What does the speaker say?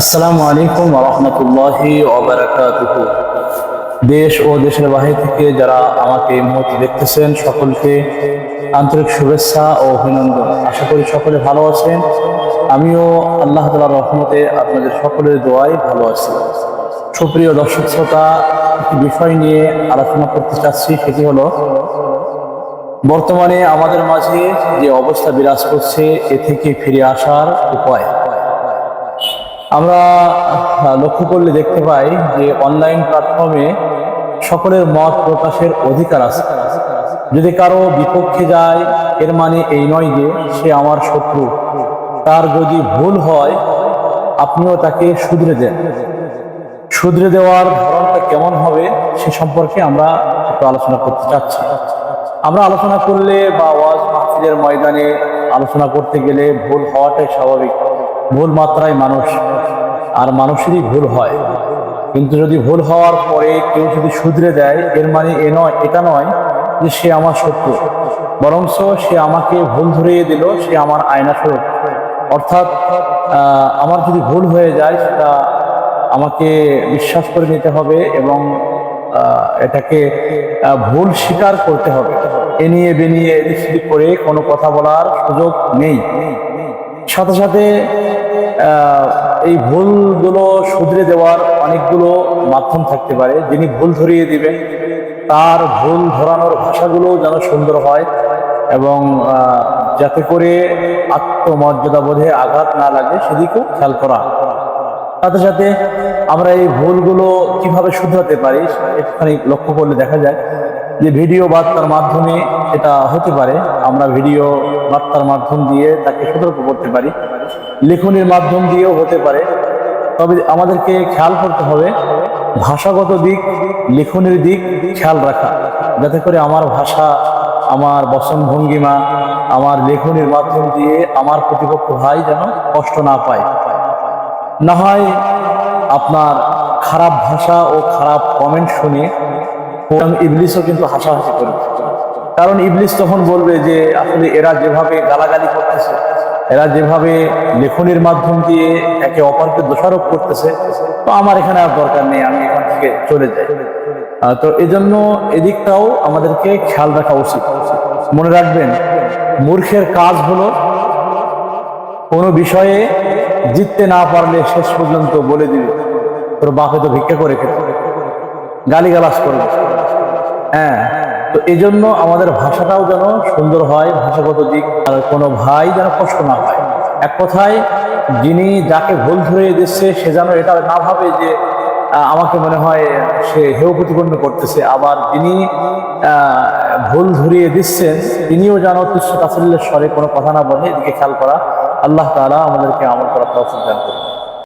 আসসালামু আলাইকুম রহমতুল্লাহি ওবরাকাতুহু দেশ ও দেশের বাহির থেকে যারা আমাকে এই মুহূর্তে দেখতেছেন, সকলকে আন্তরিক শুভেচ্ছা ও অভিনন্দন। আশা করি সকলে ভালো আছেন। আমিও আল্লাহ তালার রহমতে আপনাদের সকলের দোয়াই ভালো আছি। সুপ্রিয় দর্শক শ্রোতা, একটি বিষয় নিয়ে আলোচনা করতে চাচ্ছি, সেটি হলো, বর্তমানে আমাদের মাঝে যে অবস্থা বিরাজ করছে, এ থেকে ফিরে আসার উপায়। আমরা লক্ষ্য করলে দেখতে পাই যে অনলাইন প্ল্যাটফর্মে সকলের মত প্রকাশের অধিকার আছে। যদি কারও বিপক্ষে যায়, এর মানে এই নয় যে সে আমার শত্রু। তার যদি ভুল হয়, আপনিও তাকে শুধরে দেন। শুধরে দেওয়ার ধরনটা কেমন হবে, সে সম্পর্কে আমরা একটু আলোচনা করতে চাচ্ছি। আমরা আলোচনা করলে বা ওয়াজ মাহফিলের ময়দানে আলোচনা করতে গেলে ভুল হওয়াটাই স্বাভাবিক। ভুল মাত্রায় মানুষ, আর মানুষেরই ভুল হয়। কিন্তু যদি ভুল হওয়ার পরে কেউ যদি শুধরে দেয়, এর মানে এ নয়, এটা নয় যে সে আমার শত্রু। বরংস সে আমাকে ভুল ধরিয়ে দিল, সে আমার আয়না স্বরূপ। অর্থাৎ আমার যদি ভুল হয়ে যায়, সেটা আমাকে বিশ্বাস করে নিতে হবে এবং এটাকে ভুল স্বীকার করতে হবে। এ নিয়ে বেনিয়ে করে কোনো কথা বলার সুযোগ নেই। সাথে সাথে এই ভুলগুলো শুধরে দেওয়ার অনেকগুলো মাধ্যম থাকতে পারে। যিনি ভুল ধরিয়ে দিবেন, তার ভুল ধরানোর ভাষাগুলো যেন সুন্দর হয় এবং যাতে করে আত্মমর্যাদা বোধে আঘাত না লাগে, সেদিকেও খেয়াল করা। সাথে সাথে আমরা এই ভুলগুলো কীভাবে শুধরাতে পারি, একটুখানি লক্ষ্য করলে দেখা যায় যে ভিডিও বার্তার মাধ্যমে এটা হতে পারে। আমরা ভিডিও বার্তার মাধ্যম দিয়ে তাকে সতর্ক করতে পারি। লেখনির মাধ্যম দিয়েও হতে পারে। তবে আমাদেরকে খেয়াল করতে হবে, ভাষাগত দিক, লেখনের দিক খেয়াল রাখা। যাতে করে আমার ভাষা, আমার বচন ভঙ্গিমা আমার লেখনির মাধ্যম দিয়ে আমার প্রতিপক্ষ ভাই যেন কষ্ট না পায়। না হয় আপনার খারাপ ভাষা ও খারাপ কমেন্ট শুনে ইবলিসও কিন্তু হাসাহাসি করবে। কারণ ইবলিস তখন বলবে যে, আসলে এরা যেভাবে গালাগালি করতেছে এরা যেভাবে লেখনির মাধ্যম দিয়ে একে অপরকে দোষারোপ করতেছে, তো আমার এখানে আর দরকার নেই, আমি এখান থেকে চলে যাই। তো এই জন্য এদিকটাও আমাদেরকে খেয়াল রাখা উচিত। মনে রাখবেন, মূর্খের কাজ হলো কোনো বিষয়ে জিততে না পারলে শেষ পর্যন্ত বলে দিবে, তোর বাপে তো ভিক্ষা করে খেতে। গালিগালাজ করবে। হ্যাঁ। তো এই জন্য আমাদের ভাষাটাও যেন সুন্দর হয়, ভাষাগত দিক, আর কোনো ভাই যেন কষ্ট না পায়। এক কথায়, যিনি যাকে ভুল ধরে দিচ্ছে, সে যেন এটা না ভাবে যে আমাকে মনে হয় সে হেউ প্রতিপন্ন করতেছে। আবার যিনি ভুল ধরিয়ে দিচ্ছেন, তিনিও যেন তুচ্ছ তাসল্যের স্বরে কোনো কথা না বলে, এদিকে খেয়াল করা। আল্লাহ তাআলা আমাদেরকে আমল করার তৌফিক দান